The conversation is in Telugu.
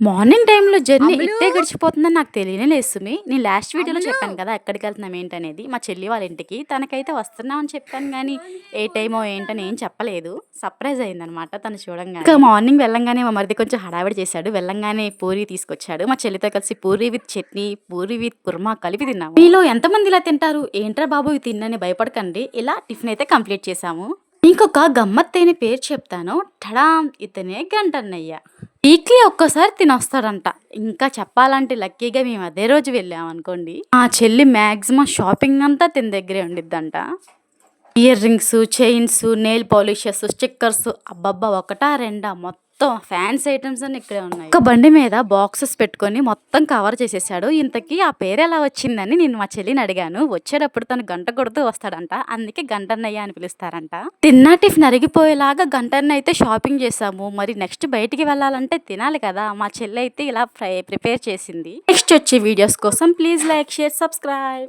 మార్నింగ్ టైంలో జర్నీ! ఇట్టే గడిచిపోతుందని నాకు తెలియనే లేదు సుమి. నేను లాస్ట్ వీడియోలో చెప్పాను కదా ఎక్కడికెళ్తున్నాం ఏంటనేది. మా చెల్లి వాళ్ళ ఇంటికి. తనకైతే వస్తున్నామని చెప్పాను గానీ, ఏ టైమో ఏంటని ఏం చెప్పలేదు. సర్ప్రైజ్ అయిందనమాట తను చూడంగానే. ఇంకా మార్నింగ్ వెళ్ళంగానే మా మరిది కొంచెం హడావిడి చేశాడు. వెళ్ళంగానే పూరి తీసుకొచ్చాడు. మా చెల్లితో కలిసి పూరి విత్ చట్నీ, పూరి విత్ కుర్మా కలిపి తిన్నాము. మీలో ఎంతమంది ఇలా తింటారు? ఏంట్రా బాబు ఇవి తిన్నని భయపడకండి. ఇలా టిఫిన్ అయితే కంప్లీట్ చేశాము. ఇంకొక గమ్మత్తైన పేరు చెప్తాను. టడాం! ఇతనే గంటన్నయ్య. వీక్లీ ఒక్కసారి తినొస్తాడంట. ఇంకా చెప్పాలంటే లక్కీగా మేము అదే రోజు వెళ్ళామనుకోండి. మా చెల్లి మ్యాక్సిమం షాపింగ్ అంతా తిన దగ్గరే ఉండిద్దంట. Ear rings, chains, nail polishes, stickers అబ్బబ్బా! ఒకటా రెండా మొత్తం మొత్తం ఫ్యాన్స్ ఐటమ్స్ అని ఇక్కడే ఉన్నాయి. ఒక బండి మీద బాక్సెస్ పెట్టుకొని మొత్తం కవర్ చేసేసాడు. ఇంతకీ ఆ పేరు ఎలా వచ్చిందని నేను మా చెల్లిని అడిగాను. వచ్చేటప్పుడు తను గంట కొడుతూ వస్తాడంట. అందుకే గంటన్నయ్య అని పిలుస్తారంట. తిన్నా టిఫిన్ అరిగిపోయేలాగా గంటన్న అయితే షాపింగ్ చేసాము. మరి నెక్స్ట్ బయటికి వెళ్ళాలంటే తినాలి కదా! మా చెల్లి అయితే ఇలా ప్రిపేర్ చేసింది. నెక్స్ట్ వచ్చే వీడియోస్ కోసం ప్లీజ్ లైక్, షేర్, సబ్స్క్రైబ్.